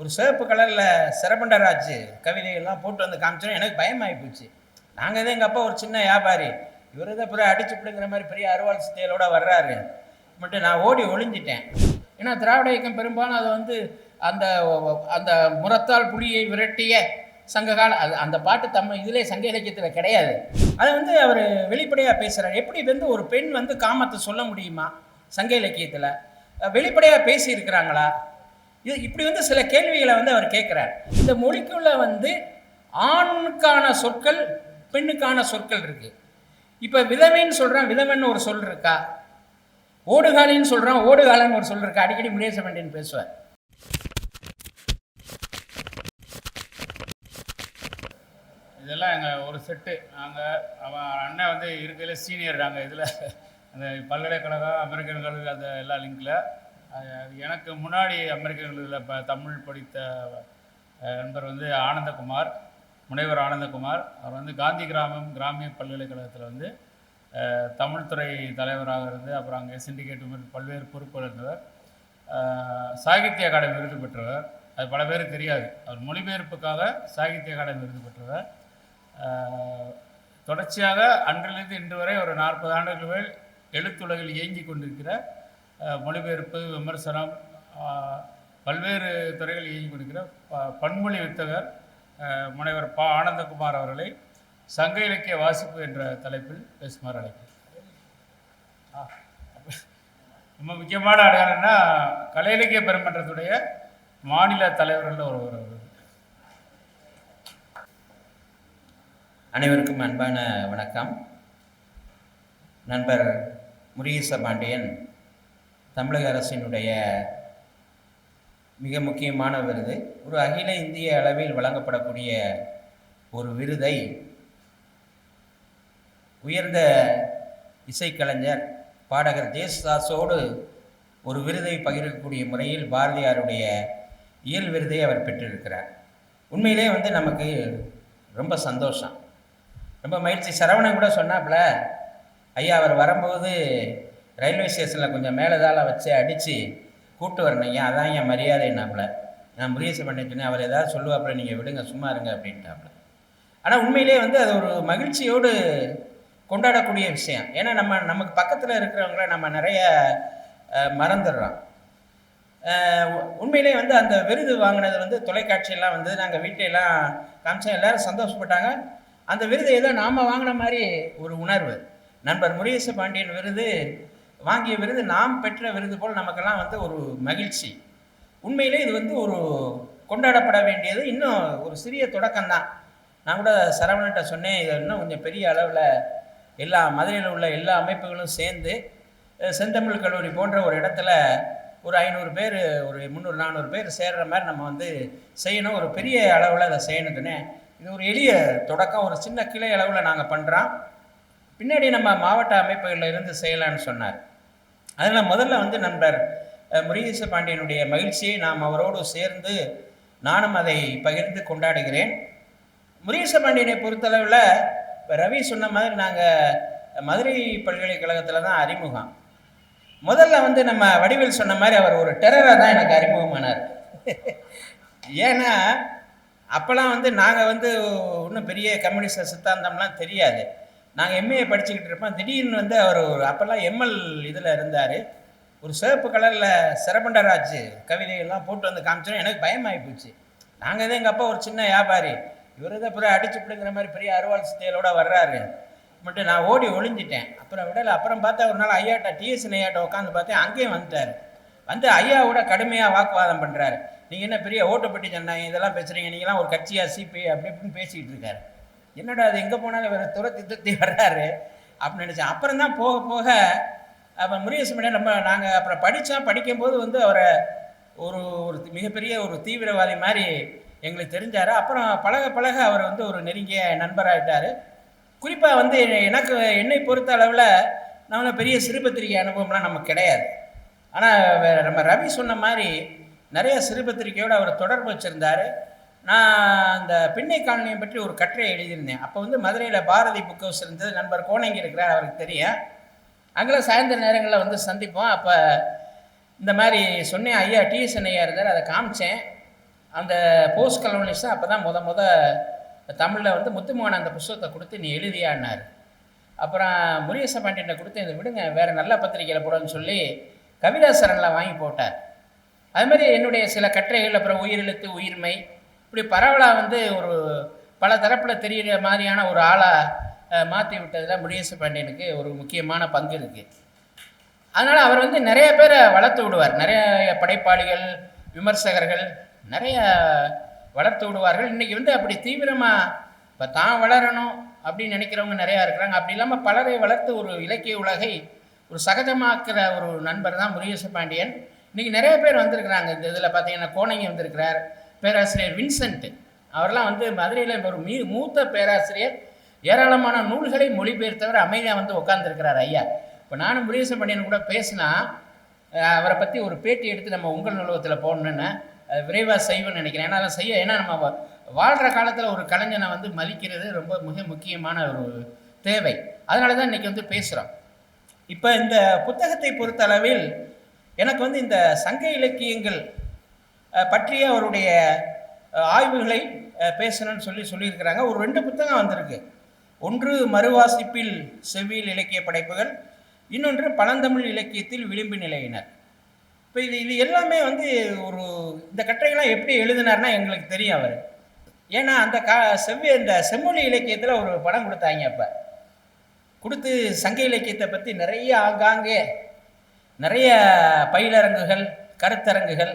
ஒரு சிவப்பு கலரில் சிரபண்டராஜ் கவிதைகள்லாம் போட்டு வந்து காமிச்சோம் எனக்கு பயமாகி போச்சு. நாங்கள் தான் எங்கள் அப்பா ஒரு சின்ன வியாபாரி. இவர் தான் அப்புறம் அடிச்சு பிடுங்கிற மாதிரி பெரிய அருவாள் சித்தையிலோட வர்றாரு. மட்டும் நான் ஓடி ஒளிஞ்சிட்டேன். ஏன்னா திராவிட இயக்கம் பெரும்பாலும் அது வந்து அந்த அந்த முரத்தால் புலியை விரட்டிய சங்ககால அது அந்த பாட்டு தம்ம இதிலே சங்க இலக்கியத்தில் கிடையாது. அதை வந்து அவர் வெளிப்படையாக பேசுகிறார் எப்படி வந்து ஒரு பெண் வந்து காமத்தை சொல்ல முடியுமா? சங்க இலக்கியத்தில். வெளிப்படையாக பேசியிருக்கிறாங்களா? இது இப்படி வந்து சில கேள்விகளை வந்து அவர் கேட்குறார். இந்த மொழிக்குள்ளே வந்து ஆணுக்கான சொற்கள் பெண்ணுக்கான சொற்கள் இருக்கு. இப்போ விதவைன்னு சொல்கிறான் விதவன்னு ஒரு சொல் இருக்கா? ஓடுகாலின்னு சொல்கிறான் ஓடுகாலன்னு ஒரு சொல் இருக்கா? அடிக்கடி முருகேச பாண்டியன் பேசுவார். இதெல்லாம் எங்கள் ஒரு செட்டு. நாங்கள் அவன் அண்ணன் வந்து இருக்கையில் சீனியர் நாங்கள் இதில் அந்த பல்கலைக்கழகம் அமெரிக்கன் கல்லூரி அந்த எல்லா லிங்கில் எனக்கு முன்னாடி அமெரிக்கர்களில் இப்போ தமிழ் படித்த நண்பர் வந்து ஆனந்தகுமார் முனைவர் ஆனந்தகுமார். அவர் வந்து காந்தி கிராமம் கிராமிய பல்கலைக்கழகத்தில் வந்து தமிழ்துறை தலைவராக இருந்து அப்புறம் அங்கே சிண்டிகேட் மாதிரி பல்வேறு பொறுப்புகள் இருந்தவர். சாகித்ய அகாடமி விருது பெற்றவர். அது பல பேருக்கு தெரியாது. அவர் மொழிபெயர்ப்புக்காக சாகித்ய அகாடமி விருது பெற்றவர். தொடர்ச்சியாக அன்றிலிருந்து இன்று வரை ஒரு நாற்பது ஆண்டுகள் மேல் எழுத்துலகில் இயங்கி கொண்டிருக்கிற மொழிபெயர்ப்பு விமர்சனம் பல்வேறு துறைகள் இயங்கி கொடுக்கிற ப- பன்மொழி வித்தகர் முனைவர் பா ஆனந்தகுமார் அவர்களை சங்க இலக்கிய வாசிப்பு என்ற தலைப்பில் பேசுமாறு அழைக்கிறேன். ரொம்ப முக்கியமான அடையாளம்னா கலை இலக்கிய பெருமன்றத்துடைய மாநில தலைவர்கள் ஒருவர் அவர். அனைவருக்கும் அன்பான வணக்கம். நண்பர் முருகேச பாண்டியன் தமிழக அரசினுடைய மிக முக்கியமான விருது ஒரு அகில இந்திய அளவில் வழங்கப்படக்கூடிய ஒரு விருதை உயர்ந்த இசைக்கலைஞர் பாடகர் ஜேசுதாஸோடு ஒரு விருதை பகிரக்கூடிய முறையில் பாரதியாருடைய இயல் விருதை அவர் பெற்றிருக்கிறார். உண்மையிலே வந்து நமக்கு ரொம்ப சந்தோஷம். ரொம்ப மகிழ்ச்சி. சரவணன் கூட சொன்னாப்புல ஐயா அவர் வரும்போது ரயில்வே ஸ்டேஷனில் கொஞ்சம் மேலதால வச்சு அடித்து கூப்பிட்டு வரணுங்க அதான் என் மரியாதைன்னாப்புல நான் முருகேச பண்ண சொன்னேன் அவர் ஏதாவது சொல்லுவாப்புல நீங்கள் விடுங்க சும்மா இருங்க அப்படின்ட்டாப்புல. ஆனால் உண்மையிலே வந்து அது ஒரு மகிழ்ச்சியோடு கொண்டாடக்கூடிய விஷயம். ஏன்னா நம்ம நமக்கு பக்கத்தில் இருக்கிறவங்கள நம்ம நிறைய மறந்துடுறோம். உண்மையிலே வந்து அந்த விருது வாங்கினது வந்து தொலைக்காட்சியெல்லாம் வந்து நாங்கள் வீட்டிலலாம் காமிச்சோம். எல்லோரும் சந்தோஷப்பட்டாங்க. அந்த விருது ஏதோ நாம் வாங்கின மாதிரி ஒரு உணர்வு. நண்பர் முருகேச பாண்டியன் விருது வாங்கிய விருது நாம் பெற்ற விருது போல் நமக்கெல்லாம் வந்து ஒரு மகிழ்ச்சி. உண்மையிலே இது வந்து ஒரு கொண்டாடப்பட வேண்டியது. இன்னும் ஒரு சிறிய தொடக்கம்தான். நான் கூட சரவணன்ட்ட சொன்னேன் இதை இன்னும் கொஞ்சம் பெரிய அளவில் எல்லா மதுரையில் உள்ள எல்லா அமைப்புகளும் சேர்ந்து செந்தமிழ் கல்லூரி போன்ற ஒரு இடத்துல ஒரு ஐநூறு பேர் ஒரு முந்நூறு நானூறு பேர் சேர்கிற மாதிரி நம்ம வந்து செய்யணும். ஒரு பெரிய அளவில் அதை செய்யணுதுன்னு இது ஒரு எளிய தொடக்கம். ஒரு சின்ன கிளை அளவில் நாங்கள் பண்ணுறோம் பின்னாடி நம்ம மாவட்ட அமைப்புகளில் இருந்து செய்யலாம்னு சொன்னார். அதில் முதல்ல வந்து நண்பர் முருகேச பாண்டியனுடைய மகிழ்ச்சியை நாம் அவரோடு சேர்ந்து நானும் அதை பகிர்ந்து கொண்டாடுகிறேன். முருகேச பாண்டியனை பொறுத்தளவில் இப்போ ரவி சொன்ன மாதிரி நாங்கள் மதுரை பல்கலைக்கழகத்தில் தான் அறிமுகம். முதல்ல வந்து நம்ம வடிவில் சொன்ன மாதிரி அவர் ஒரு டெரராக தான் எனக்கு அறிமுகமானார். ஏன்னா அப்போல்லாம் வந்து நாங்கள் வந்து இன்னும் பெரிய கம்யூனிஸ்ட் சித்தாந்தம்லாம் தெரியாது. நாங்கள் எம்ஏ படிச்சுக்கிட்டு இருப்போம். திடீர்னு வந்து அவர் ஒரு அப்போல்லாம் எம்எல் இதில் இருந்தார். ஒரு சிவப்பு கலரில் சிறபண்டராஜ் கவிதைகள்லாம் போட்டு வந்து காமிச்சோம் எனக்கு பயமாகி போச்சு. நாங்கள் தான் எங்கள் அப்பா ஒரு சின்ன வியாபாரி. இவர் தான் பிறகு அடிச்சு பிடுங்கிற மாதிரி பெரிய அருவாள் சித்தையிலோட வர்றாரு. மட்டும் நான் ஓடி ஒளிஞ்சிட்டேன். அப்புறம் விடலை. அப்புறம் பார்த்தா ஒரு நாள் ஐயாட்ட டிஎஸ்என் ஐயாட்ட உட்காந்து பார்த்தேன் அங்கேயும் வந்துட்டார். வந்து ஐயாவோட கடுமையாக வாக்குவாதம் பண்ணுறாரு நீங்கள் என்ன பெரிய ஓட்டுப்பட்டி சொன்னாங்க இதெல்லாம் பேசுகிறீங்க நீங்களாம் ஒரு கட்சியாக சிபி அப்படி இப்படின்னு பேசிக்கிட்டு இருக்காரு. என்னடா அது எங்கே போனாலும் இவர் துரத்தி துரத்தி வர்றாரு அப்படின்னு நினச்சேன். அப்புறம் தான் போக போக அப்போ முருகேசமணி நம்ம நாங்கள் அப்புறம் படித்தோம் படிக்கும்போது வந்து அவரை ஒரு ஒரு மிகப்பெரிய ஒரு தீவிரவாதி மாதிரி எங்களுக்கு தெரிஞ்சார். அப்புறம் பழக பழக அவர் வந்து ஒரு நெருங்கிய நண்பராகிட்டார் குறிப்பாக வந்து எனக்கு என்னை பொறுத்த அளவில் நம்மள பெரிய சிறுபத்திரிகை அனுபவம்லாம் நமக்கு கிடையாது. ஆனால் நம்ம ரவி சொன்ன மாதிரி நிறைய சிறுபத்திரிகையோடு அவர் தொடர்பு வச்சுருந்தார். நான் அந்த பின்னை காலனியை பற்றி ஒரு கட்டுரை எழுதியிருந்தேன். அப்போ வந்து மதுரையில் பாரதி புக் ஹவுஸ் இருந்தது. நண்பர் கோணங்கி இருக்கிறார் அவருக்கு தெரியும். அங்கே சாயந்தர நேரங்களில் வந்து சந்திப்போம். அப்போ இந்த மாதிரி சொன்னேன் ஐயா டிஎஸ் ஐயா இருந்தார் அதை காமிச்சேன். அந்த போஸ்ட் கலோனிஸ்ட் அப்போ தான் முத முத தமிழில் வந்து முத்துமோகன் அந்த புஸ்தகத்தை கொடுத்து நீ எழுதியான்னாரு. அப்புறம் முருகேச பாண்டியனை கொடுத்து இதை விடுங்க வேறு நல்ல பத்திரிக்கையில் போடுன்னு சொல்லி கவிதாசரனில் வாங்கி போட்டார். அது மாதிரி என்னுடைய சில கட்டுரைகள் அப்புறம் உயிரெழுத்து உயிர்மை இப்படி பரவலாக வந்து ஒரு பல தரப்பில் தெரிகிற மாதிரியான ஒரு ஆளாக மாற்றி விட்டதில் முருகேச பாண்டியனுக்கு ஒரு முக்கியமான பங்கு இருக்குது அதனால் அவர் வந்து நிறைய பேரை வளர்த்து விடுவார். நிறைய படைப்பாளிகள் விமர்சகர்கள் நிறைய வளர்த்து விடுவார்கள். இன்றைக்கி வந்து அப்படி தீவிரமாக இப்போ தான் வளரணும் அப்படின்னு நினைக்கிறவங்க நிறையா இருக்கிறாங்க. அப்படி இல்லாமல் பலரை வளர்த்து ஒரு இலக்கிய உலகை ஒரு சகஜமாக்குற ஒரு நண்பர் தான் முருகேச பாண்டியன். இன்றைக்கி நிறைய பேர் வந்திருக்கிறாங்க. இந்த இதில் பார்த்தீங்கன்னா கோணங்கி வந்திருக்கிறார். பேராசிரியர் வின்சென்ட். அவரெல்லாம் வந்து மதுரையில் ஒரு மீ மூத்த பேராசிரியர். ஏராளமான நூல்களை மொழிபெயர்த்தவர் அமைதியாக வந்து உட்காந்துருக்கிறார் ஐயா. இப்போ நானும் முருகேச பண்ணியன் கூட பேசினா அவரை பற்றி ஒரு பேட்டி எடுத்து நம்ம உங்கள் நூலகத்தில் போடணுன்னு விரைவாக செய்வேன்னு நினைக்கிறேன். ஏன்னா அதை செய்ய ஏன்னா நம்ம வா- வாழ்கிற காலத்தில் ஒரு கலைஞனை வந்து மதிக்கிறது ரொம்ப மிக முக்கியமான ஒரு தேவை. அதனால தான் இன்றைக்கி வந்து பேசுகிறோம் இப்போ இந்த புத்தகத்தை பொறுத்தளவில் எனக்கு வந்து இந்த சங்க இலக்கியங்கள் பற்றிய அவருடைய ஆய்வுகளை பேசணும்னு சொல்லி சொல்லியிருக்கிறாங்க. ஒரு ரெண்டு புத்தகம் வந்திருக்கு. ஒன்று மறுவாசிப்பில் செவ்வியல் இலக்கிய படைப்புகள் இன்னொன்று பழந்தமிழ் இலக்கியத்தில் விளிம்பு நிலையினர். இப்போ இது இது எல்லாமே வந்து ஒரு இந்த கட்டுரைகள்லாம் எப்படி எழுதினார்னா எங்களுக்கு தெரியும் அவர். ஏன்னா அந்த கா செவ்வி இந்த செம்மொழி இலக்கியத்தில் ஒரு படம் கொடுத்தாங்க அப்போ. கொடுத்து சங்க இலக்கியத்தை பற்றி நிறைய ஆங்காங்கே நிறைய பயிலரங்குகள் கருத்தரங்குகள்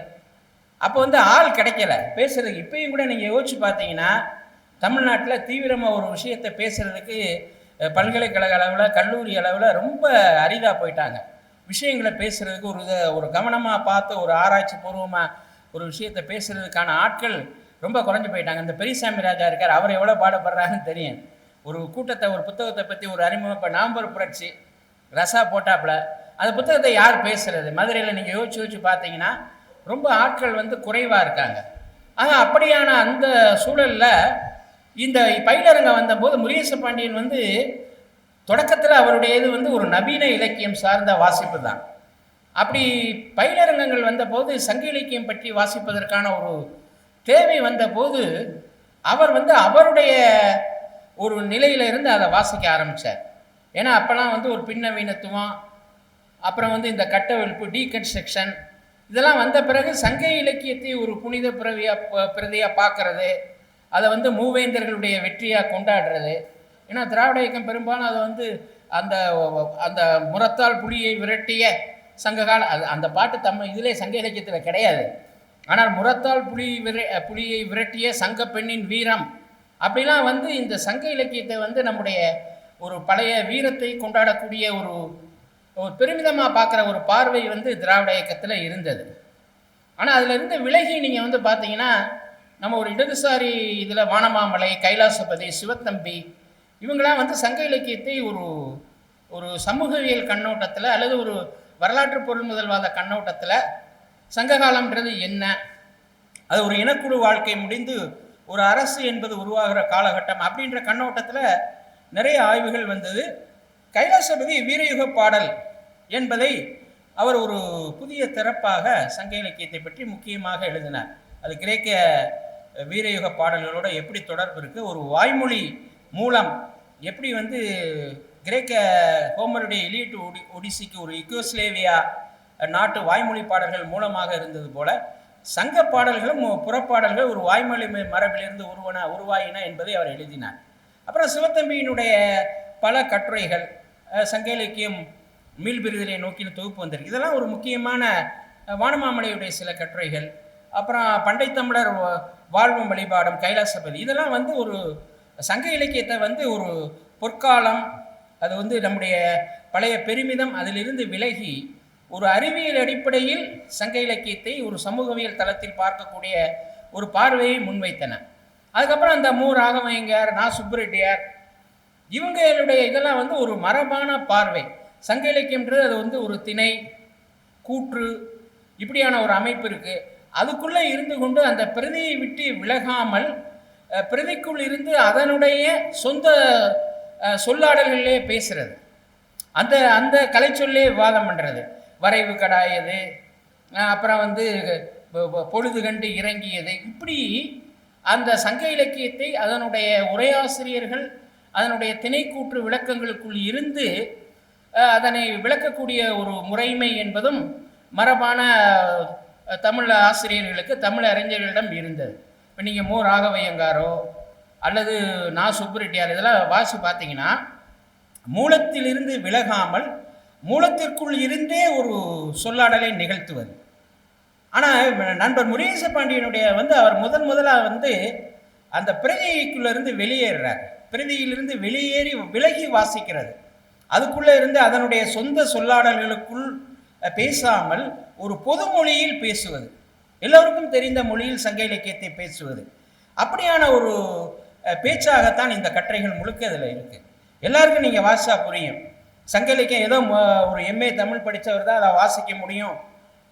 அப்போ வந்து ஆள் கிடைக்கல. பேசுறதுக்கு இப்பயும் கூட நீங்கள் யோசிச்சு பார்த்தீங்கன்னா தமிழ்நாட்டில் தீவிரமாக ஒரு விஷயத்தை பேசுறதுக்கு பல்கலைக்கழக அளவில் கல்லூரி அளவில் ரொம்ப அரிதாக போயிட்டாங்க. விஷயங்களை பேசுறதுக்கு ஒரு இதை ஒரு கவனமாக பார்த்து ஒரு ஆராய்ச்சி பூர்வமாக ஒரு விஷயத்தை பேசுறதுக்கான ஆட்கள் ரொம்ப குறைஞ்சி போயிட்டாங்க. இந்த பெரியசாமி ராஜா இருக்கார் அவர் எவ்வளோ பாடுபடுறாருன்னு தெரியும். ஒரு கூட்டத்தை ஒரு புத்தகத்தை பற்றி ஒரு அறிமுகம் இப்போ நவம்பர் புரட்சி ரசா போட்டாப்புல. அந்த புத்தகத்தை யார் பேசுறது? மதுரையில் நீங்கள் யோசிச்சு யோசிச்சு பார்த்தீங்கன்னா ரொம்ப ஆட்கள் வந்து குறைவாக இருக்காங்க. ஆக அப்படியான அந்த சூழலில் இந்த பயிலரங்கம் வந்தபோது முருகேச பாண்டியன் வந்து தொடக்கத்தில் அவருடைய இது வந்து ஒரு நவீன இலக்கியம் சார்ந்த வாசிப்பு தான். அப்படி பயிலரங்கங்கள் வந்தபோது சங்க இலக்கியம் பற்றி வாசிப்பதற்கான ஒரு தேவை வந்தபோது அவர் வந்து அவருடைய ஒரு நிலையிலிருந்து அதை வாசிக்க ஆரம்பித்தார் ஏன்னா அப்போல்லாம் வந்து ஒரு பின்னவீனத்துவம் அப்புறம் வந்து இந்த கட்டவிழ்ப்பு டீகன்ஸ்ட்ரக்ஷன் இதெல்லாம் வந்த பிறகு சங்க இலக்கியத்தை ஒரு புனித பிறவியாக பிரதியாக பார்க்கறது அதை வந்து மூவேந்தர்களுடைய வெற்றியாக கொண்டாடுறது. ஏன்னா திராவிட இயக்கம் பெரும்பாலும் அதை வந்து அந்த அந்த முரத்தால் புலியை விரட்டிய சங்ககால அது அந்த பாட்டு தம்ம இதிலே சங்க இலக்கியத்தில் கிடையாது. ஆனால் முரத்தால் புலி விர புலியை விரட்டிய சங்க பெண்ணின் வீரம் அப்படிலாம் வந்து இந்த சங்க இலக்கியத்தை வந்து நம்முடைய ஒரு பழைய வீரத்தை கொண்டாடக்கூடிய ஒரு ஒரு பெருமிதமாக பார்க்குற ஒரு பார்வை வந்து திராவிட இயக்கத்தில் இருந்தது. ஆனால் அதில் இருந்து விலகி நீங்கள் வந்து பார்த்தீங்கன்னா நம்ம ஒரு இடதுசாரி இதில் வானமாமலை கைலாசபதி சிவத்தம்பி இவங்களாம் வந்து சங்க இலக்கியத்தை ஒரு ஒரு சமூகவியல் கண்ணோட்டத்தில் அல்லது ஒரு வரலாற்று பொருள் முதல்வாத கண்ணோட்டத்தில் சங்ககாலம்ன்றது என்ன? அது ஒரு இனக்குழு வாழ்க்கை முடிந்து ஒரு அரசு என்பது உருவாகிற காலகட்டம் அப்படின்ற கண்ணோட்டத்தில் நிறைய ஆய்வுகள் வந்தது. கைலாசபதி வீரயுக பாடல் என்பதை அவர் ஒரு புதிய திறப்பாக சங்க இலக்கியத்தை பற்றி முக்கியமாக எழுதினார். அது கிரேக்க வீரயுக பாடல்களோட எப்படி தொடர்பு இருக்குது ஒரு வாய்மொழி மூலம் எப்படி வந்து கிரேக்க ஹோமருடைய எலியட் ஒடி ஒடிசிக்கு ஒரு இக்கோஸ்லேவியா நாட்டு வாய்மொழி பாடல்கள் மூலமாக இருந்தது போல சங்க பாடல்களும் புறப்பாடல்கள் ஒரு வாய்மொழி மரபிலிருந்து உருவன உருவாயின என்பதை அவர் எழுதினார். அப்புறம் சிவத்தம்பியினுடைய பல கட்டுரைகள் சங்க இலக்கியம் மீள்பிரிதலை நோக்கின தொகுப்பு வந்திருக்கு. இதெல்லாம் ஒரு முக்கியமான வானமாமலையுடைய சில கட்டுரைகள். அப்புறம் பண்டை தமிழர் வா- வாழ்வும் வழிபாடும் கைலாசபதி. இதெல்லாம் வந்து ஒரு சங்க இலக்கியத்தை வந்து ஒரு பொற்காலம் அது வந்து நம்முடைய பழைய பெருமிதம் அதிலிருந்து விலகி ஒரு அறிவியல் அடிப்படையில் சங்க இலக்கியத்தை ஒரு சமூகவியல் தளத்தில் பார்க்கக்கூடிய ஒரு பார்வையை முன்வைத்தன. அதுக்கப்புறம் அந்த மு ராகவயங்கர் நா. சுப்புரெட்டியார் இவங்களுடைய இதெல்லாம் வந்து ஒரு மரபான பார்வை. சங்க இலக்கியம்ன்றது அது வந்து ஒரு திணை கூற்று இப்படியான ஒரு அமைப்பு இருக்கு. அதுக்குள்ளே இருந்து கொண்டு அந்த பிரதியை விட்டு விலகாமல் பிரதிக்குள் இருந்து அதனுடைய சொந்த சொல்லாடல்களிலே பேசுறது. அந்த அந்த கலைச்சொல்லே விவாதம் பண்ணுறது வரைவு கடாயது அப்புறம் வந்து பொழுது கண்டு இறங்கியது. இப்படி அந்த சங்க இலக்கியத்தை அதனுடைய உரையாசிரியர்கள் அதனுடைய திணைக்கூற்று விளக்கங்களுக்குள் இருந்து அதனை விளக்கக்கூடிய ஒரு முறைமை என்பதும் மரபான தமிழ் ஆசிரியர்களுக்கு தமிழ் அறிஞர்களிடம் இருந்தது. இப்போ நீங்கள் மோ. ராகவையங்காரோ அல்லது நா. சுப்புரெட்டியார் இதெல்லாம் வாசி பார்த்தீங்கன்னா மூலத்திலிருந்து விலகாமல் மூலத்திற்குள் இருந்தே ஒரு சொல்லாடலை நிகழ்த்துவது. ஆனால் நண்பர் முருகேச பாண்டியனுடைய வந்து அவர் முதன் முதலாக வந்து அந்த பிரதிக்குள்ளேருந்து வெளியேறுறார். பிரதியிலிருந்து வெளியேறி விலகி வாசிக்கிறது. அதுக்குள்ளே இருந்து அதனுடைய சொந்த சொல்லாடல்களுக்குள் பேசாமல் ஒரு பொது மொழியில் பேசுவது. எல்லோருக்கும் தெரிந்த மொழியில் சங்க இலக்கியத்தை பேசுவது. அப்படியான ஒரு பேச்சாகத்தான் இந்த கட்டுரைகள் முழுக்க இதில் இருக்குது எல்லாருக்கும் நீங்கள் வாசிச்சா புரியும். சங்க இலக்கியம் ஏதோ ஒரு எம்ஏ தமிழ் படித்தவர் தான் அதை வாசிக்க முடியும்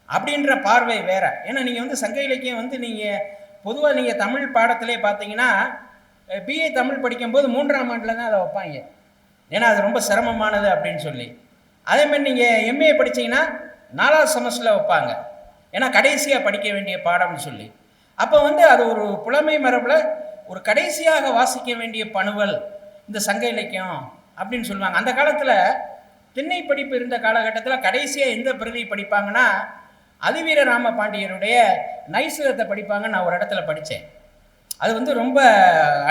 அப்படின்ற பார்வை வேற. ஏன்னா நீங்கள் வந்து சங்க இலக்கியம் வந்து நீங்கள் பொதுவாக நீங்கள் தமிழ் பாடத்திலே பார்த்தீங்கன்னா பிஏ தமிழ் படிக்கும்போது மூன்றாம் ஆண்டில் தான் அதை வைப்பாங்க. ஏன்னா அது ரொம்ப சிரமமானது அப்படின்னு சொல்லி. அதே மாதிரி நீங்கள் எம்ஏ படித்தீங்கன்னா நாலாவது செமஸ்டரில் வைப்பாங்க. ஏன்னா கடைசியாக படிக்க வேண்டிய பாடம்னு சொல்லி. அப்போ வந்து அது ஒரு புலமை மரபில் ஒரு கடைசியாக வாசிக்க வேண்டிய பணுவல் இந்த சங்க இலக்கியம் அப்படின்னு சொல்லுவாங்க. அந்த காலத்தில் திண்ணை படிப்பு இருந்த காலகட்டத்தில் கடைசியாக எந்த பிரதி படிப்பாங்கன்னா அதிவீர ராம பாண்டியருடைய நைசிரத்தை படிப்பாங்கன்னு நான் ஒரு இடத்துல படித்தேன் அது வந்து ரொம்ப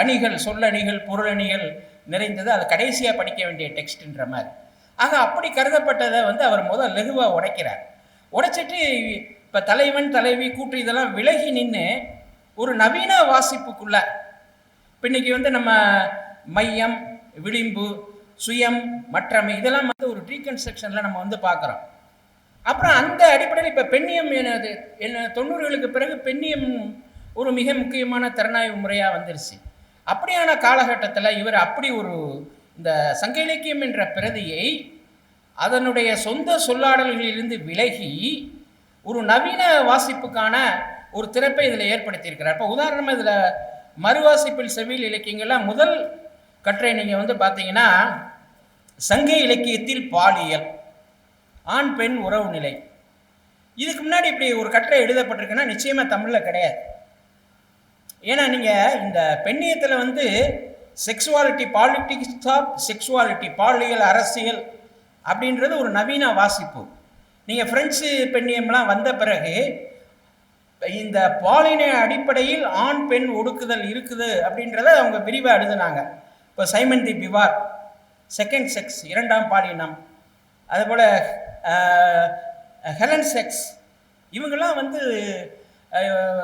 அணிகள் சொல்லணிகள் பொருளணிகள் நிறைந்தது. அது கடைசியாக படிக்க வேண்டிய டெக்ஸ்ட்ன்ற மாதிரி. ஆக அப்படி கருதப்பட்டதை வந்து அவர் முதல் லெகுவாக உடைக்கிறார். உடைச்சிட்டு இப்போ தலைவன் தலைவி கூட்டு இதெல்லாம் விலகி நின்று ஒரு நவீன வாசிப்புக்குள்ள இப்போ இன்னைக்கு வந்து நம்ம மையம் விளிம்பு சுயம் மற்றமை இதெல்லாம் வந்து ஒரு ரீகன்ஸ்ட்ரக்ஷனில் நம்ம வந்து பார்க்குறோம். அப்புறம் அந்த அடிப்படையில் இப்போ பெண்ணியம் என்னது? என்ன தொண்ணூறுகளுக்கு பிறகு பெண்ணியம் ஒரு மிக முக்கியமான திறனாய்வு முறையாக வந்துருச்சு. அப்படியான காலகட்டத்தில் இவர் அப்படி ஒரு இந்த சங்க இலக்கியம் என்ற பிரதியை அதனுடைய சொந்த சொல்லாடல்களிலிருந்து விலகி ஒரு நவீன வாசிப்புக்கான ஒரு திறப்பை இதில் ஏற்படுத்தியிருக்கிறார். இப்போ உதாரணமாக இதில் மறுவாசிப்பில் செவியல் இலக்கியங்கள்லாம் முதல் கற்றை நீங்கள் வந்து பார்த்தீங்கன்னா சங்க இலக்கியத்தில் பாலியல் ஆண் பெண் உறவு நிலை. இதுக்கு முன்னாடி இப்படி ஒரு கட்டுரை எழுதப்பட்டிருக்குன்னா நிச்சயமாக தமிழில் கிடையாது. ஏன்னா நீங்கள் இந்த பெண்ணியத்தில் வந்து செக்ஸுவாலிட்டி பாலிட்டிக்ஸ் ஆஃப் செக்ஸுவாலிட்டி பாலியல் அரசியல் அப்படின்றது ஒரு நவீன வாசிப்பு. நீங்கள் ஃப்ரெண்ட்ஸு பெண்ணியம்லாம் வந்த பிறகு இந்த பாலின அடிப்படையில் ஆண் பெண் ஒடுக்குதல் இருக்குது அப்படின்றத அவங்க விரிவாக எழுதுனாங்க. இப்போ Simone de Beauvoir second sex இரண்டாம் பாலினம். அதுபோல் ஹெலன் செக்ஸ் இவங்கெல்லாம் வந்து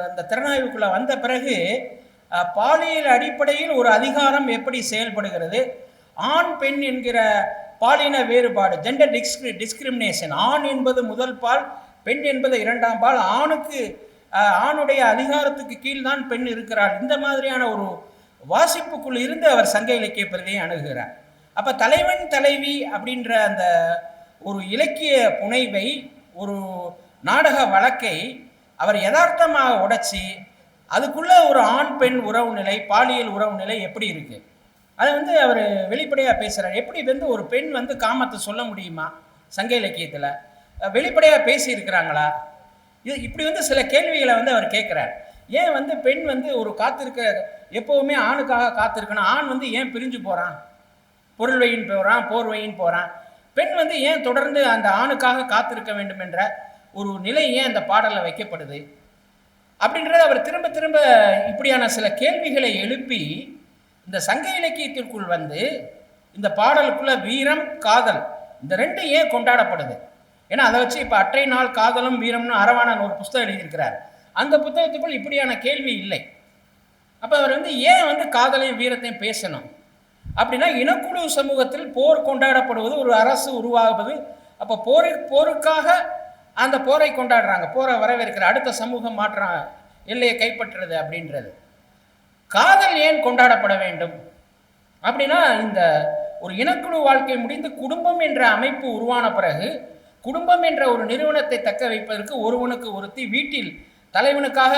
அந்த திறனாய்வுக்குள்ளே வந்த பிறகு பாலியல் அடிப்படையில் ஒரு அதிகாரம் எப்படி செயல்படுகிறது? ஆண் பெண் என்கிற பாலின வேறுபாடு ஜெண்டர் டிஸ்கிரி டிஸ்கிரிமினேஷன் ஆண் என்பது முதல் பால் பெண் என்பது இரண்டாம் பால். ஆணுக்கு ஆணுடைய அதிகாரத்துக்கு கீழ்தான் பெண் இருக்கிறாள். இந்த மாதிரியான ஒரு வாசிப்புக்குள் இருந்து அவர் சங்க இலக்கிய பிரதியை அணுகுகிறார். அப்போ தலைவன் தலைவி அப்படின்ற அந்த ஒரு இலக்கிய புனைவை ஒரு நாடக வழக்கை அவர் யதார்த்தமாக உடைச்சி அதுக்குள்ள ஒரு ஆண் பெண் உறவு நிலை பாலியல் உறவு நிலை எப்படி இருக்கு? அதை வந்து அவர் வெளிப்படையாக பேசுகிறார் எப்படி வந்து ஒரு பெண் வந்து காமத்தை சொல்ல முடியுமா? சங்க இலக்கியத்தில். வெளிப்படையாக பேசியிருக்கிறாங்களா? இது இப்படி வந்து சில கேள்விகளை வந்து அவர் கேட்குறார். ஏன் வந்து பெண் வந்து ஒரு காத்திருக்க எப்போவுமே ஆணுக்காக காத்திருக்கணும்? ஆண் வந்து ஏன் பிரிஞ்சு போகிறான் பொருள் பொருள்வையின் போகிறான் போர்வையின் போகிறான் பெண் வந்து ஏன் தொடர்ந்து அந்த ஆணுக்காக காத்திருக்க வேண்டும் என்ற ஒரு நிலை ஏன் அந்த பாடலில் வைக்கப்படுது? அப்படின்றத அவர் திரும்ப திரும்ப இப்படியான சில கேள்விகளை எழுப்பி இந்த சங்க இலக்கியத்திற்குள் வந்து இந்த பாடலுக்குள்ள வீரம் காதல் இந்த ரெண்டும் ஏன் கொண்டாடப்படுது? ஏன்னா அதை வச்சு இப்போ அற்றை நாள் காதலும் வீரம்னு அரவாணன் ஒரு புஸ்தகம் எழுதியிருக்கிறார். அந்த புத்தகத்துக்குள் இப்படியான கேள்வி இல்லை. அப்போ அவர் வந்து ஏன் வந்து காதலையும் வீரத்தையும் பேசணும்? அப்படின்னா இனக்குழு சமூகத்தில் போர் கொண்டாடப்படுவது ஒரு அரசு உருவாகுவது. அப்போ போரை போருக்காக அந்த போரை கொண்டாடுறாங்க. போரை வரவேற்கிற அடுத்த சமூகம் மாற்றம் எல்லையை கைப்பற்றுறது அப்படின்றது. காதல் ஏன் கொண்டாடப்பட வேண்டும்? அப்படின்னா இந்த ஒரு இனக்குழு வாழ்க்கை முடிந்து குடும்பம் என்ற அமைப்பு உருவான பிறகு குடும்பம் என்ற ஒரு நிறுவனத்தை தக்க வைப்பதற்கு ஒருவனுக்கு ஒருத்தி வீட்டில் தலைவனுக்காக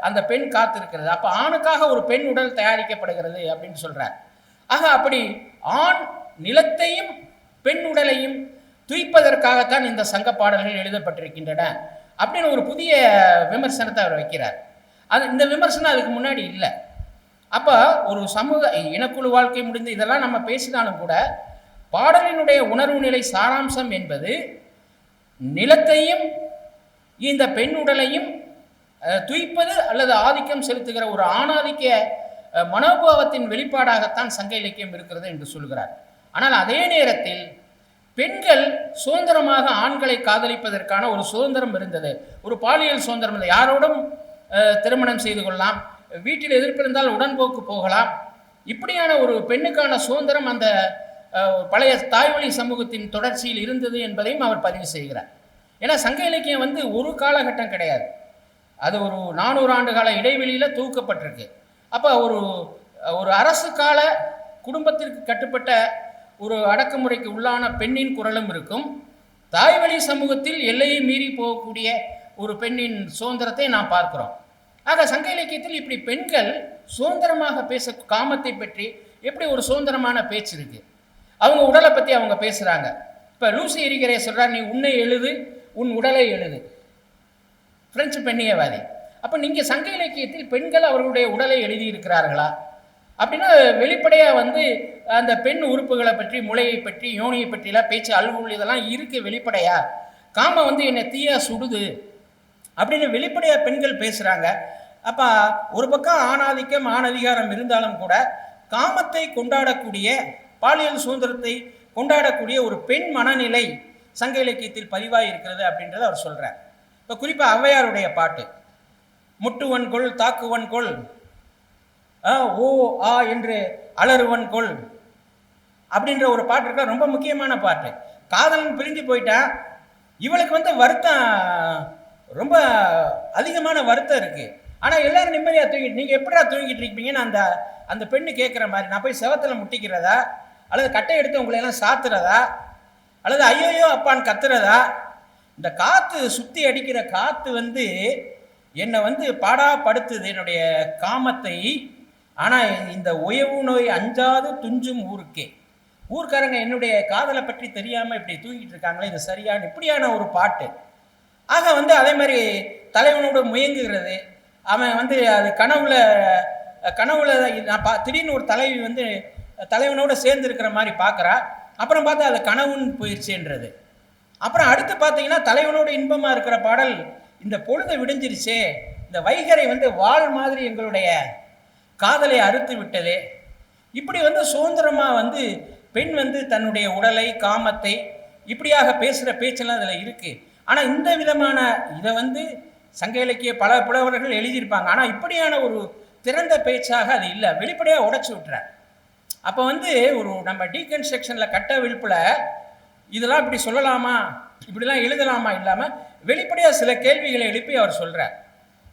அந்த பெண் காத்திருக்கிறது. அப்போ ஆணுக்காக ஒரு பெண் உடல் தயாரிக்கப்படுகிறது அப்படின்னு சொல்கிறார் ஆக அப்படி ஆண் நிலத்தையும் பெண் உடலையும் துய்ப்பதற்காகத்தான் இந்த சங்க பாடல்கள் எழுதப்பட்டிருக்கின்றன அப்படின்னு ஒரு புதிய விமர்சனத்தை அவர் வைக்கிறார். அது இந்த விமர்சனம் அதுக்கு முன்னாடி இல்லை. அப்போ ஒரு சமூக இனக்குழு வாழ்க்கை முடிந்து இதெல்லாம் நம்ம பேசினாலும் கூட பாடலினுடைய உணர்வு நிலை சாராம்சம் என்பது நிலத்தையும் இந்த பெண் உடலையும் துய்ப்பது அல்லது ஆதிக்கம் செலுத்துகிற ஒரு ஆணாதிக்க மனோபாவத்தின் வெளிப்பாடாகத்தான் சங்க இலக்கியம் இருக்கிறது என்று சொல்கிறார். ஆனால் அதே நேரத்தில் பெண்கள் சுதந்திரமாக ஆண்களை காதலிப்பதற்கான ஒரு சுதந்திரம் இருந்தது. ஒரு பாலியல் சுதந்திரம் இல்லை. யாரோடும் திருமணம் செய்து கொள்ளலாம். வீட்டில் எதிர்ப்பிருந்தால் உடன்போக்கு போகலாம். இப்படியான ஒரு பெண்ணுக்கான சுதந்திரம் அந்த பழைய தாய்வழி சமூகத்தின் தொடர்ச்சியில் இருந்தது என்பதையும் அவர் பதிவு செய்கிறார். ஏன்னா சங்க இலக்கியம் வந்து ஒரு காலகட்டம் கிடையாது. அது ஒரு நானூறு ஆண்டு கால இடைவெளியில் தூக்கப்பட்டிருக்கு. அப்போ ஒரு ஒரு அரசு கால குடும்பத்திற்கு கட்டுப்பட்ட ஒரு அடக்குமுறைக்கு உள்ளான பெண்ணின் குரலும் இருக்கும். தாய்வழி சமூகத்தில் எல்லையை மீறி போகக்கூடிய ஒரு பெண்ணின் சுதந்திரத்தை நாம் பார்க்கிறோம். ஆக சங்க இலக்கியத்தில் இப்படி பெண்கள் சுதந்திரமாக பேச காமத்தை பற்றி எப்படி ஒரு சுதந்திரமான பேச்சு இருக்கு? அவங்க உடலை பற்றி அவங்க பேசுகிறாங்க இப்போ லூசி எரிகரே சொல்கிறார் நீ உன்னை எழுது உன் உடலை எழுது. பிரெஞ்சு பெண்ணியவாதி. அப்போ நீங்கள் சங்க இலக்கியத்தில் பெண்கள் அவர்களுடைய உடலை எழுதியிருக்கிறார்களா? அப்படின்னா வெளிப்படையாக வந்து அந்த பெண் உறுப்புகளை பற்றி முளையை பற்றி யோனியை பற்றிலாம் பேச்சு அலுவல் இதெல்லாம் இருக்கு வெளிப்படையா? காம வந்து என்னை தீயா சுடுது அப்படின்னு வெளிப்படையாக பெண்கள் பேசுகிறாங்க அப்போ ஒரு பக்கம் ஆணாதிக்கம் ஆணதிகாரம் இருந்தாலும் கூட காமத்தை கொண்டாடக்கூடிய பாலியல் சுதந்திரத்தை கொண்டாடக்கூடிய ஒரு பெண் மனநிலை சங்க இலக்கியத்தில் பதிவாக இருக்கிறது அப்படின்றத அவர் சொல்கிறார் இப்போ குறிப்பாக ஔவையாருடைய பாட்டு முட்டுவன் கொள் தாக்குவன் கொள் ஆ, ஓ ஆ என்று அலறுவன் கொள். அப்படின்ற ஒரு பாட்டு இருக்கா? ரொம்ப முக்கியமான பாட்டு. காதலன் பிரிஞ்சு போயிட்டான் இவளுக்கு வந்து வருத்தம் ரொம்ப அதிகமான வருத்தம் இருக்கு. ஆனால் எல்லாரும் நிம்மதியாக தூங்கிட்டு நீங்கள் எப்படிடா தூங்கிட்டு இருப்பீங்கன்னு அந்த அந்த பெண்ணு கேட்குற மாதிரி நான் போய் செவத்தில் முட்டிக்கிறதா? அல்லது கட்டை எடுத்து உங்களை எல்லாம் சாத்துறதா? அல்லது ஐயோயோ அப்பான்னு கத்துறதா? இந்த காற்று சுற்றி அடிக்கிற காற்று வந்து என்னை வந்து பாடாப்படுத்துது என்னுடைய காமத்தை. ஆனால் இந்த உயவு நோய் அஞ்சாது துஞ்சும் ஊருக்கே. ஊர்க்காரங்க என்னுடைய காதலை பற்றி தெரியாமல் இப்படி தூங்கிட்டு இருக்காங்களே இது சரியான இப்படியான ஒரு பாட்டு. ஆக வந்து அதே மாதிரி தலைவனோட முயங்குகிறது. அவன் வந்து அது கனவுல கனவுல நான் பா திடீர்னு ஒரு தலைவி வந்து தலைவனோட சேர்ந்து இருக்கிற மாதிரி பார்க்குறா. அப்புறம் பார்த்தா அது கனவுன்னு போயிடுச்சுன்றது அப்புறம் அடுத்து பார்த்தீங்கன்னா தலைவனோட இன்பமாக இருக்கிற பாடல் இந்த பொழுது விடிஞ்சிருச்சே இந்த வைகரை வந்து வாழ் மாதிரி எங்களுடைய காதலை அறுத்து விட்டது. இப்படி வந்து சுதந்திரமாக வந்து பெண் வந்து தன்னுடைய உடலை காமத்தை இப்படியாக பேசுகிற பேச்செல்லாம் அதில் இருக்குது ஆனால் இந்த விதமான இதை வந்து சங்க இலக்கிய பல புலவர்கள் எழுதியிருப்பாங்க. ஆனால் இப்படியான ஒரு திறந்த பேச்சாக அது இல்லை. வெளிப்படையாக உடச்சி விட்டுறார். அப்போ வந்து ஒரு நம்ம டீகன்ஸ்ட்ரக்ஷனில் கட்ட விழுப்பில் இதெல்லாம் இப்படி சொல்லலாமா? இப்படிலாம் எழுதலாமா இல்லாமல் வெளிப்படையாக சில கேள்விகளை எழுப்பி அவர் சொல்கிறார்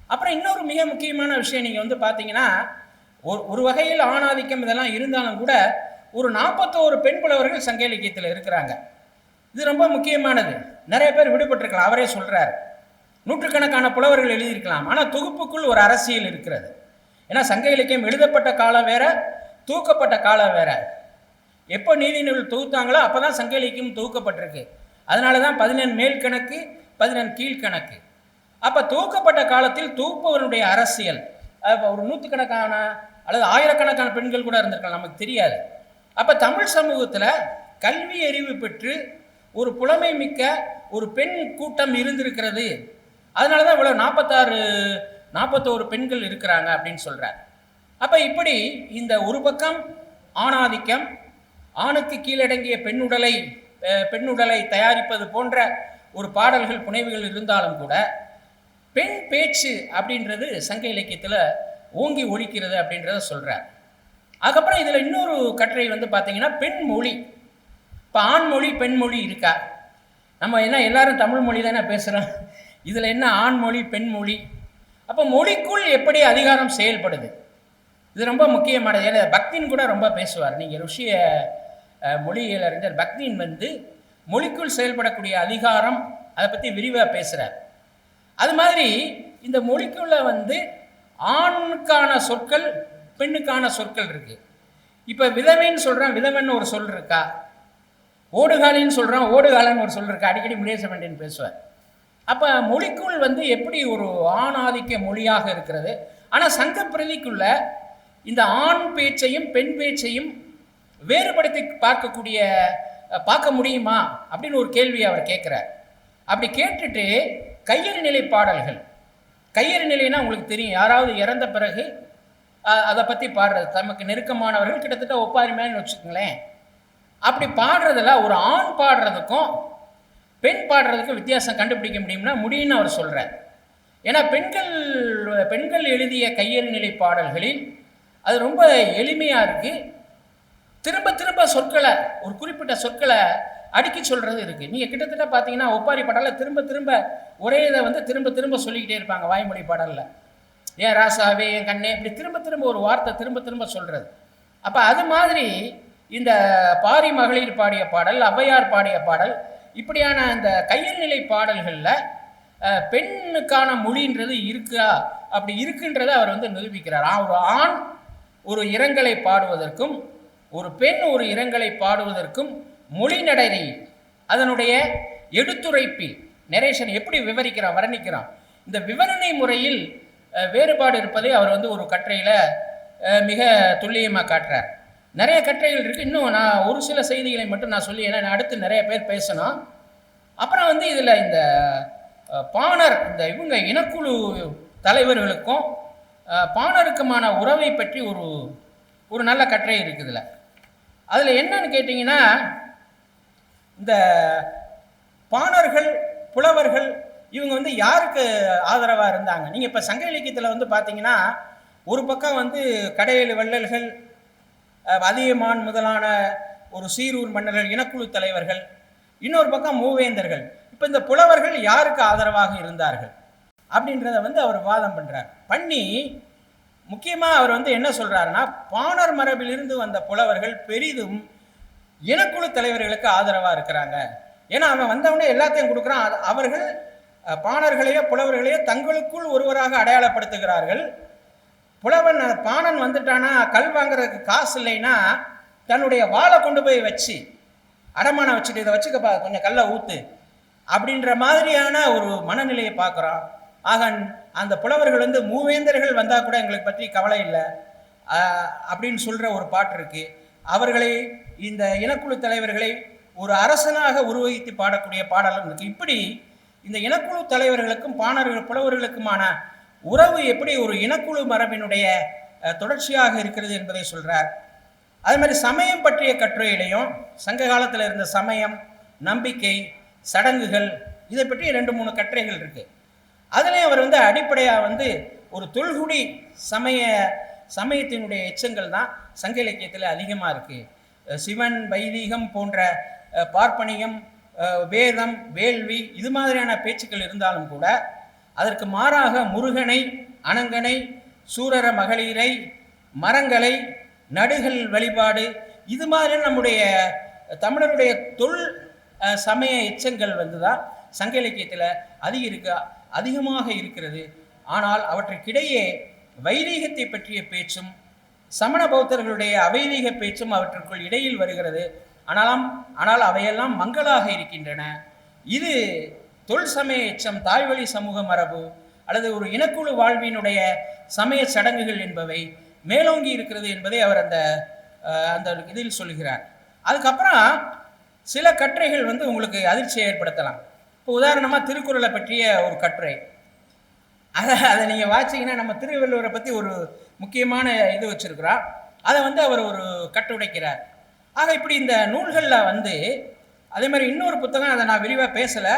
அப்புறம் இன்னொரு மிக முக்கியமான விஷயம் நீங்கள் வந்து பார்த்தீங்கன்னா ஒரு ஒரு வகையில் ஆணாதிக்கம் இதெல்லாம் இருந்தாலும் கூட ஒரு நாற்பத்தோரு பெண் புலவர்கள் சங்க இலக்கியத்தில் இருக்கிறாங்க. இது ரொம்ப முக்கியமானது. நிறைய பேர் விடுபட்டிருக்கலாம். அவரே சொல்கிறார் நூற்றுக்கணக்கான புலவர்கள் எழுதியிருக்கலாம். ஆனால் தொகுப்புக்குள் ஒரு அரசியல் இருக்கிறது. ஏன்னா சங்க இலக்கியம் எழுதப்பட்ட காலம் வேற தூக்கப்பட்ட காலம் வேற. எப்போ நீதி நூல் தொகுத்தாங்களோ அப்போ தான் சங்க இலக்கியம் தொகுக்கப்பட்டிருக்கு. அதனால தான் பதினெண் மேல் கணக்கு பதினெண் கீழ்கணக்கு அப்போ தொகுக்கப்பட்ட காலத்தில் தொகுப்பவனுடைய அரசியல். ஒரு நூற்றுக்கணக்கான அல்லது ஆயிரக்கணக்கான பெண்கள் கூட இருந்திருக்கலாம். நமக்கு தெரியாது. அப்போ தமிழ் சமூகத்தில் கல்வி அறிவு பெற்று ஒரு புலமை மிக்க ஒரு பெண் கூட்டம் இருந்திருக்கிறது. அதனால தான் இவ்வளோ நாற்பத்தாறு நாற்பத்தோரு பெண்கள் இருக்கிறாங்க அப்படின்னு சொல்கிறார் அப்போ இப்படி இந்த ஒரு பக்கம் ஆணாதிக்கம் ஆணுக்கு கீழடங்கிய பெண்ணுடலை பெண்ணுடலை தயாரிப்பது போன்ற ஒரு பாடல்கள் புனைவுகள் இருந்தாலும் கூட பெண் பேச்சு அப்படின்றது சங்க இலக்கியத்தில் ஓங்கி ஒழிக்கிறது அப்படின்றத சொல்கிறார் அதுக்கப்புறம் இதில் இன்னொரு கட்டுரை வந்து பார்த்தீங்கன்னா பெண் மொழி இப்போ ஆண்மொழி பெண்மொழி இருக்கா? நம்ம என்ன எல்லாரும் தமிழ் மொழி தானே பேசுகிறோம் இதில் என்ன ஆண்மொழி பெண்மொழி? அப்போ மொழிக்குள் எப்படி அதிகாரம் செயல்படுது? இது ரொம்ப முக்கியமானது. ஏன்னா பக்தின் கூட ரொம்ப பேசுவார். நீங்கள் ருஷிய அஹ், இருந்த பக்தின் வந்து மொழிக்குள் செயல்படக்கூடிய அதிகாரம் அதை பற்றி விரிவாக பேசுகிறார் அது மாதிரி இந்த மொழிக்குள்ளே வந்து ஆணுக்கான சொற்கள் பெண்ணுக்கான சொற்கள் இருக்கு. இப்போ விதவைன்னு சொல்கிறான் விதவன் ஒரு சொல் இருக்கா? ஓடுகாலின்னு சொல்கிறான் ஓடுகாலன்னு ஒரு சொல் இருக்கா? அடிக்கடி முனியேச பேசுவார். அப்போ மொழிக்குள் வந்து எப்படி ஒரு ஆணாதிக்க மொழியாக இருக்கிறது? ஆனால் சங்க பிரதிக்குள்ள இந்த ஆண் பேச்சையும் பெண் பேச்சையும் வேறுபடுத்தி பார்க்கக்கூடிய பார்க்க முடியுமா? அப்படின்னு ஒரு கேள்வியை அவர் கேட்குறார். அப்படி கேட்டுட்டு கையறு நிலை பாடல்கள். கையறு நிலைன்னா உங்களுக்கு தெரியும். யாராவது இறந்த பிறகு அதை பற்றி பாடுறது. தமக்கு நெருக்கமானவர்கள் கிட்டத்தட்ட ஒப்பாரிமைன்னு வச்சுக்கோங்களேன். அப்படி பாடுறதுல ஒரு ஆண் பாடுறதுக்கும் பெண் பாடுறதுக்கும் வித்தியாசம் கண்டுபிடிக்க முடியும்னா முடியும்னு அவர் சொல்கிறார் ஏன்னா பெண்கள் பெண்கள் எழுதிய கையெழு நிலை பாடல்களில் அது ரொம்ப எளிமையாக இருக்குது திரும்ப திரும்ப சொற்களை ஒரு குறிப்பிட்ட சொற்களை அடுக்கி சொல்கிறது இருக்குது நீங்கள் கிட்டத்தட்ட பார்த்தீங்கன்னா ஒப்பாரி பாடலில் திரும்ப திரும்ப ஒரே இதை வந்து திரும்ப திரும்ப சொல்லிக்கிட்டே இருப்பாங்க வாய்மொழி பாடலில். ஏன் ராசாவே என் கண்ணே இப்படி திரும்ப திரும்ப ஒரு வார்த்தை திரும்ப திரும்ப சொல்கிறது அப்போ அது மாதிரி இந்த பாரி மகளிர் பாடிய பாடல் ஔவையார் பாடிய பாடல் இப்படியான இந்த கையல்நிலை பாடல்களில் பெண்ணுக்கான மொழின்றது இருக்கா? அப்படி இருக்குன்றதை அவர் வந்து நிரூபிக்கிறார். ஆ, ஒரு ஆண் ஒரு இரங்கலை பாடுவதற்கும் ஒரு பெண் ஒரு இரங்கலை பாடுவதற்கும் மொழி நடை அதனுடைய எடுத்துரைப்பில் நெரேஷன் எப்படி விவரிக்கிறான் வர்ணிக்கிறான். இந்த விவரணை முறையில் வேறுபாடு இருப்பதை அவர் வந்து ஒரு கட்டுரையில் மிக துல்லியமாக காட்டுறார். நிறைய கட்டுரைகள் இருக்குது இன்னும் நான் ஒரு சில செய்திகளை மட்டும் நான் சொல்லி ஏன்னா நான் அடுத்து நிறைய பேர் பேசணும். அப்புறம் வந்து இதில் இந்த பாணர் இந்த இவங்க இனக்குழு தலைவர்களுக்கும் பாணருக்குமான உறவை பற்றி ஒரு ஒரு நல்ல கட்டுரை இருக்குதுல அதில் என்னன்னு கேட்டிங்கன்னா இந்த பாணர்கள் புலவர்கள் இவங்க வந்து யாருக்கு ஆதரவாக இருந்தாங்க? நீங்கள் இப்போ சங்க இலக்கியத்தில் வந்து பார்த்தீங்கன்னா ஒரு பக்கம் வந்து கடையேழு வள்ளல்கள் வதியமான் அதியமான் முதலான ஒரு சீரூர் மன்னர்கள் இனக்குழு தலைவர்கள் இன்னொரு பக்கம் மூவேந்தர்கள். இப்போ இந்த புலவர்கள் யாருக்கு ஆதரவாக இருந்தார்கள்? அப்படின்றத வந்து அவர் வாதம் பண்ணுறார் பண்ணி முக்கியமாக அவர் வந்து என்ன சொல்கிறாருன்னா பாணர் மரபிலிருந்து வந்த புலவர்கள் பெரிதும் இனக்குழு தலைவர்களுக்கு ஆதரவாக இருக்கிறாங்க. ஏன்னா அவன் வந்தவொடனே எல்லாத்தையும் கொடுக்குறான். அது- அவர்கள் பாணர்களையோ புலவர்களையோ தங்களுக்குள் ஒருவராக அடையாளப்படுத்துகிறார்கள். புலவன் பாணன் வந்துட்டானா கல் வாங்குறதுக்கு காசு இல்லைன்னா தன்னுடைய வாழை கொண்டு போய் வச்சு அடமானம் வச்சுட்டு இதை வச்சுக்கப்பா கொஞ்சம் கல்லை ஊத்து அப்படின்ற மாதிரியான ஒரு மனநிலையை பார்க்குறோம் ஆக அந்த புலவர்கள் வந்து மூவேந்தர்கள் வந்தால் கூட எங்களுக்கு பற்றி கவலை இல்லை. அப்படின்னு சொல்கிற ஒரு பாட்டு இருக்குது அவர்களை இந்த இனக்குழு தலைவர்களை ஒரு அரசனாக உருவகித்து பாடக்கூடிய பாடலும் இருக்குது இப்படி இந்த இனக்குழு தலைவர்களுக்கும் பாணர்கள் புலவர்களுக்குமான உறவு எப்படி ஒரு இனக்குழு மரபினுடைய தொடர்ச்சியாக இருக்கிறது என்பதை சொல்கிறார் அதே மாதிரி சமயம் பற்றிய கட்டுரையிலையும் சங்க காலத்தில் இருந்த சமயம் நம்பிக்கை சடங்குகள் இதை பற்றி ரெண்டு மூணு கட்டுரைகள் இருக்குது அதுலேயும் அவர் வந்து அடிப்படையாக வந்து ஒரு தொல்குடி சமய சமயத்தினுடைய எச்சங்கள் தான் சங்க இலக்கியத்தில் அதிகமாக இருக்குது சிவன் வைதீகம் போன்ற பார்ப்பனியம் வேதம் வேள்வி இது மாதிரியான பேச்சுக்கள் இருந்தாலும் கூட அதற்கு மாறாக முருகனை அனங்கனை சூரர மகளிரை மரங்களை நடுகள் வழிபாடு இது மாதிரி நம்முடைய தமிழருடைய தொல் சமய எச்சங்கள் வந்து தான் சங்க இலக்கியத்தில் அதிக இருக்க அதிகமாக இருக்கிறது. ஆனால் அவற்றுக்கிடையே வைதீகத்தை பற்றிய பேச்சும் சமண பௌத்தர்களுடைய அவைதீக பேச்சும் அவற்றுக்குள் இடையில் வருகிறது. ஆனாலாம் ஆனால் அவையெல்லாம் மங்களாக இருக்கின்றன. இது தொல் சமய எச்சம் தாய்வழி சமூக மரபு அல்லது ஒரு இனக்குழு வாழ்வினுடைய சமய சடங்குகள் என்பவை மேலோங்கி இருக்கிறது என்பதை அவர் அந்த அந்த இதில் சொல்கிறார். அதுக்கப்புறம் சில கட்டுரைகள் வந்து உங்களுக்கு அதிர்ச்சியை ஏற்படுத்தலாம். இப்போ உதாரணமாக திருக்குறளை பற்றிய ஒரு கட்டுரை. அதை அதை நீங்கள் வாச்சிங்கன்னா நம்ம திருவள்ளுவரை பற்றி ஒரு முக்கியமான இது வச்சுருக்கிறோம். அதை வந்து அவர் ஒரு கட்டுடைக்கிறார் ஆக இப்படி இந்த நூல்களில் வந்து அதே மாதிரி இன்னொரு புத்தகம் அதை நான் விரிவாக பேசலை.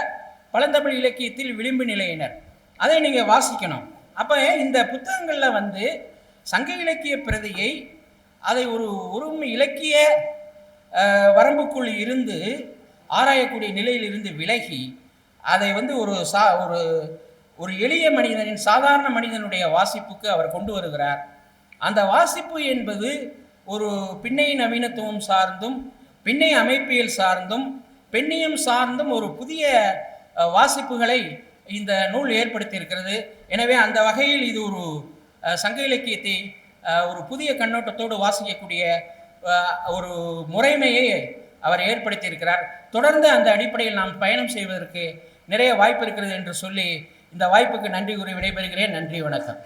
பழந்தமிழ் இலக்கியத்தில் விளிம்பு நிலையினர். அதை நீங்கள் வாசிக்கணும். அப்போ இந்த புத்தகங்களில் வந்து சங்க இலக்கிய பிரதியை அதை ஒரு உரிமை இலக்கிய வரம்புக்குள் இருந்து ஆராயக்கூடிய நிலையிலிருந்து விலகி அதை வந்து ஒரு சா ஒரு ஒரு எளிய மனிதனின் சாதாரண மனிதனுடைய வாசிப்புக்கு அவர் கொண்டு வருகிறார். அந்த வாசிப்பு என்பது ஒரு பின்னை நவீனத்துவம் சார்ந்தும் பின்னை அமைப்பியல் சார்ந்தும் பெண்ணியம் சார்ந்தும் ஒரு புதிய வாசிப்புகளை இந்த நூல் ஏற்படுத்தியிருக்கிறது. எனவே அந்த வகையில் இது ஒரு சங்க இலக்கியத்தை ஒரு புதிய கண்ணோட்டத்தோடு வாசிக்கக்கூடிய ஒரு முறைமையை அவர் ஏற்படுத்தியிருக்கிறார். தொடர்ந்து அந்த அடிப்படையில் நாம் பயணம் செய்வதற்கு நிறைய வாய்ப்பு இருக்கிறது என்று சொல்லி இந்த வாய்ப்புக்கு நன்றி கூறி விடைபெறுகிறேன். நன்றி வணக்கம்.